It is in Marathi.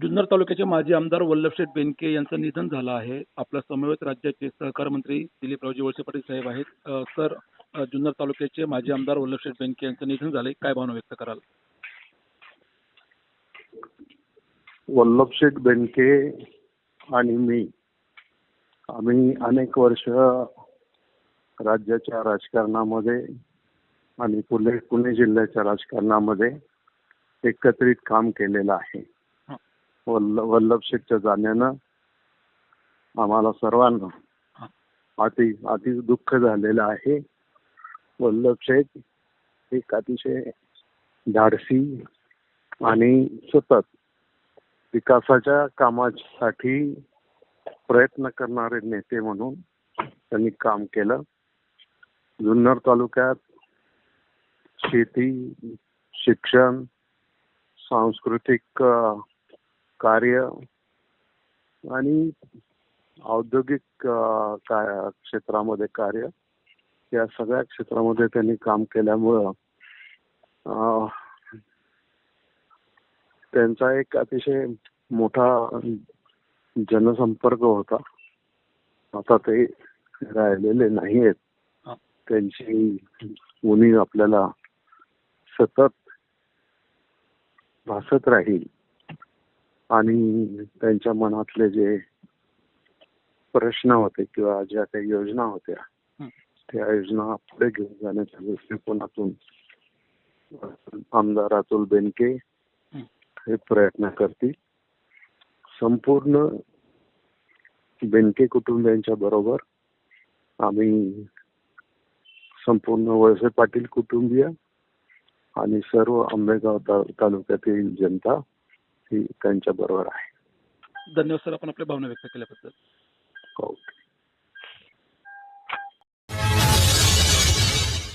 जुन्नर तालुक्याचे माजी आमदार वल्लभशेठ बेनके यांचं निधन झालं आहे. आपल्या समवेत राज्याचे सहकार मंत्री दिलीपरावजी वळसे पाटील साहेब आहेत. अ, सर अ, जुन्नर तालुक्याचे माजी आमदार वल्लभशेठ बेनके यांचं निधन झालंय काय भावना व्यक्त कराल? वल्लभशेठ बेनके आणि मी आम्ही अनेक वर्ष राज्याच्या राजकारणामध्ये आणि पुणे पुणे जिल्ह्याच्या राजकारणामध्ये एकत्रित काम केलेलं आहे. हं. वल्ल वल्लभशेठच्या जाण्यानं आम्हाला सर्वांना. अति अति दुःख झालेलं आहे वल्लभशेठ एक अतिशय धाडसी आणि सतत विकासाच्या कामासाठी प्रयत्न करणारे नेते म्हणून त्यांनी काम केलं जुन्नर तालुक्यात शेती शिक्षण सांस्कृतिक कार्य आणि औद्योगिक क्षेत्रामध्ये कार्य या सगळ्या क्षेत्रामध्ये त्यांनी काम केल्यामुळं त्यांचा एक अतिशय मोठा जनसंपर्क होता. आता ते राहिलेले नाहीयेत. हा. त्यांची उणीव आपल्याला सतत भासत राहील. आणि त्यांच्या मनातले जे प्रश्न होते किंवा ज्या काही योजना होत्या. त्या योजना पुढे घेऊन जाण्याच्या दृष्टिकोनातून आमदार अतुल बेनके हं. प्रयत्न करतील संपूर्ण बेनके कुटुंबियांच्या बरोबर आम्ही संपूर्ण वळसे पाटील कुटुंबीय आणि सर्व आंबेगाव तालुक्यातील जनता ही त्यांच्या बरोबर आहे. धन्यवाद सर आपण आपल्या भावना व्यक्त केल्याबद्दल. ओके.